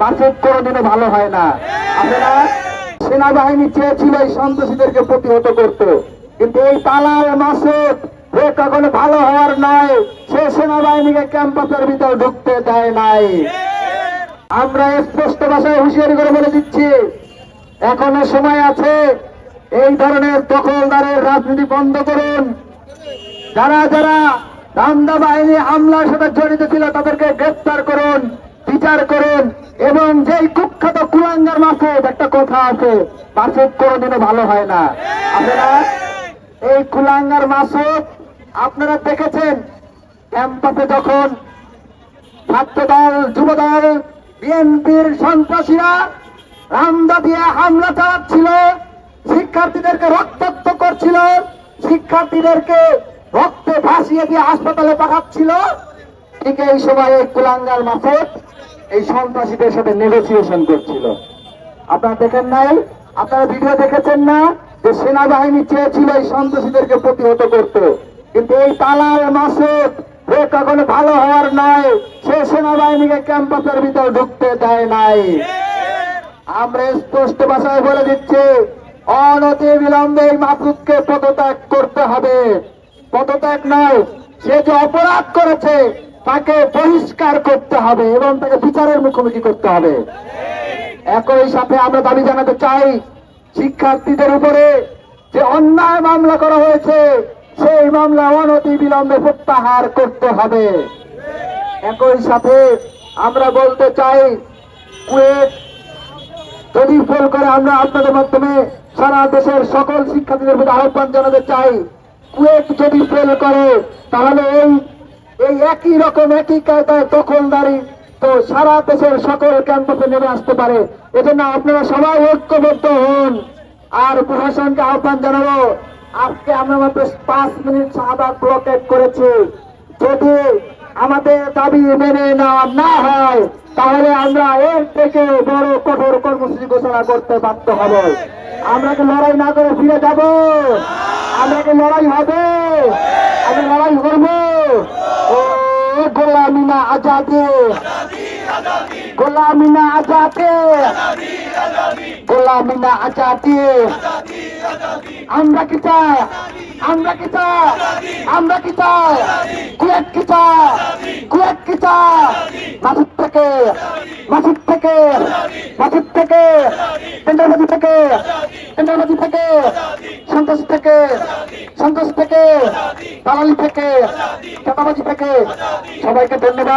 মাসুদ কোনোদিনও ভালো হয় না। আপনারা সেনাবাহিনী চেয়েছিল এই সন্ত্রাসীদেরকে প্রতিহত করত। কিন্তু এই তালাল মাসুদ, সে কখনো ভালো হওয়ার নয় সে সেনাবাহিনীকে ক্যাম্পাসের ভিতর ঢুকতে দেয় নাই। আমরা স্পষ্ট ভাষায় হুঁশিয়ারি করে বলে দিচ্ছি, এখনও সময় আছে এই ধরনের দখলদারের রাজনীতি বন্ধ করুন। যারা যারা দান্দা বাহিনী হামলার সাথে জড়িত ছিল তাদেরকে গ্রেপ্তার করুন, বিচার করুন। এবং যেই কুখ্যাত কুলাঙ্গার মাসুদ, একটা কথা আছে, মাসুদ কোনোদিনও ভালো হয় না। আপনারা, এই কুলাঙ্গার মাসুদ, আপনারা দেখেছেন, ক্যাম্পাসে যখন ছাত্রদল, যুবদল, বিএনপির সন্ত্রাসীরা রামদা দিয়ে হামলা চালাচ্ছিল, শিক্ষার্থীদেরকে রক্তাক্ত করছিল, শিক্ষার্থীদেরকে রক্তে ভাসিয়ে দিয়ে হাসপাতালে পাঠাচ্ছিল, ঠিক এই সময় কুলাঙ্গার মাসুদ এই সন্ত্রাসীদের সাথে নেগোসিয়েশন করছিল। আপনারা দেখেন নাই? আপনারা ভিডিও দেখেছেন না? যে সেনাবাহিনী চেয়েছিল এই সন্ত্রাসীদেরকে প্রতিহত করতে। কিন্তু এই তালাল মাসুদ কখনো ভালো হওয়ার নয় সে সেনাবাহিনীকে ক্যাম্পাসের ভিতর ঢুকতে দেয় নাই। আমরা স্পষ্ট ভাষায় বলে দিচ্ছি, অনতি বিলম্বে এই মাসুদকে পদত্যাগ করতে হবে। পদত্যাগ নয় সে যে অপরাধ করেছে তাকে বহিষ্কার করতে হবে এবং তাকে বিচারের মুখোমুখি করতে হবে। একই সাথে আমরা দাবি জানাতে চাই, শিক্ষার্থীদের উপরে যে অন্যায় মামলা করা হয়েছে, সেই মামলা অনতি বিলম্বে প্রত্যাহার করতে হবে। একই সাথে আমরা বলতে চাই কুয়েট যদি ফেল করে আমরা আপনাদের মাধ্যমে সারা দেশের সকল শিক্ষার্থীদের প্রতি আহ্বান জানাতে চাই কুয়েট যদি ফেল করে, তাহলে এই এই একই রকম, একই কায়দায় দখলদারি তো সারা দেশের সকল ক্যাম্পাসে নেমে আসতে পারে। এজন্য আপনারা সবাই ঐক্যবদ্ধ হন। আর প্রশাসনকে আহ্বান জানাব, আজকে আমরা মাত্র পাঁচ মিনিট শাহাদাত ব্লকেট করেছি। যদি আমাদের দাবি মেনে নেওয়া না হয়, তাহলে আমরা এর থেকে বড় কঠোর কর্মসূচি ঘোষণা করতে বাধ্য হব। আমরা কি লড়াই না করে ফিরে যাব? আমরা কি লড়াই হবে? আমরা আজাদে। গোলামিনা আজাদে। গোলামিনা আজাদে। আমরা কি চাই? আমরা কি চাই? আমরা কি চাই? কুয়েত কি চাই? কুয়েত কি চাই? মাসুদ থেকে মাসুদ থেকে মাসুদ থেকে টেন্ডারবাজি থেকে টেন্ডারবাজি থেকে সন্ত্রাস থেকে সন্ত্রাস থেকে দালালি থেকে, চাঁদাবাজি থেকে। সবাইকে ধন্যবাদ।